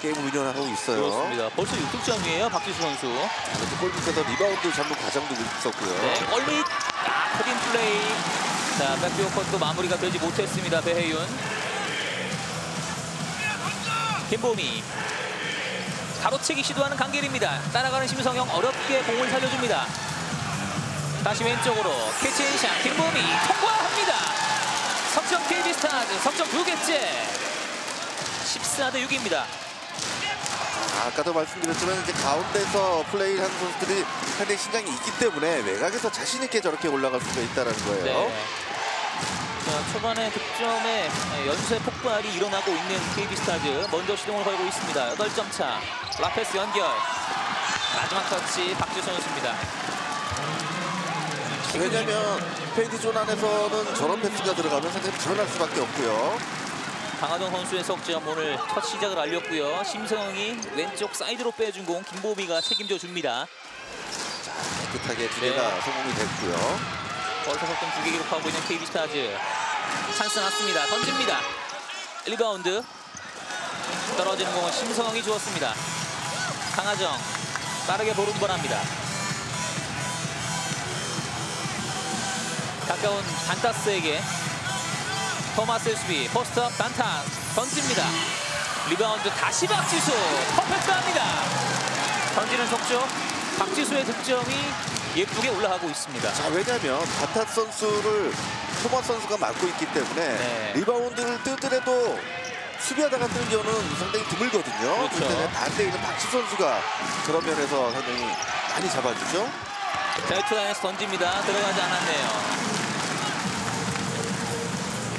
게임을 운영하고 있어요. 그렇습니다. 벌써 6득점이에요, 박지수 선수. 이렇게 골 밑에서 리바운드 잡는 과정도 있었고요. 네, 골밑 아, 커딘 플레이. 자, 백비오 컷도 마무리가 되지 못했습니다. 배혜윤. 김보미. 가로채기 시도하는 강길입니다. 따라가는 심성영 어렵게 공을 살려줍니다. 다시 왼쪽으로 캐치앤샷 김보미 통과합니다. 석점 KB 스타즈 석점 두 개째. 14대 6입니다. 아, 아까도 말씀드렸지만 이제 가운데서 플레이하는 선수들이 상당히 신장이 있기 때문에 외곽에서 자신 있게 저렇게 올라갈 수가 있다는 거예요. 네. 자, 초반에 득점에 연쇄 폭발이 일어나고 있는 KB스타즈 먼저 시동을 걸고 있습니다. 8점 차. 라페스 연결. 마지막 터치 박지수 선수입니다. 왜냐면 페이드 존 안에서는 저런 패스가 들어가면 상당히 불안할 수밖에 없고요. 강하동 선수의 석점 오늘 첫 시작을 알렸고요. 심성이 왼쪽 사이드로 빼준 공 김보미가 책임져 줍니다. 깨끗하게 두 네. 개가 성공이 됐고요. 벌써 석점 두 개 기록하고 있는 KB스타즈. 찬스 났습니다. 던집니다. 리바운드. 떨어지는 공은 심성이 주었습니다. 강하정 빠르게 보름번합니다. 가까운 단타스에게 토마스의 수비 포스트 업 단타 던집니다. 리바운드 다시 박지수 퍼펙트합니다. 던지는 속죠. 박지수의 득점이 예쁘게 올라가고 있습니다. 자, 왜냐면 바타 선수를 토마스 선수가 맡고 있기 때문에 네. 리바운드를 뜨더라도 수비하다가 뜨는 경우는 상당히 드물거든요. 그렇죠. 때는 반대에 있는 박지 선수가 그런 면에서 상당히 많이 잡아주죠. 자유투 라인에서 던집니다. 들어가지 않았네요.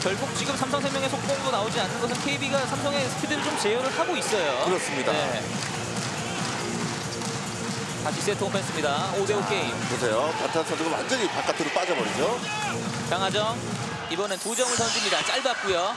결국 지금 삼성생명의 속공도 나오지 않는 것은 KB가 삼성의 스피드를 좀 제어를 하고 있어요. 그렇습니다. 네. 다시 세트 오펜스입니다. 5대5 게임. 보세요. 바타 선수가 완전히 바깥으로 빠져버리죠. 강하정 이번엔 두 점을 던집니다. 짧았고요.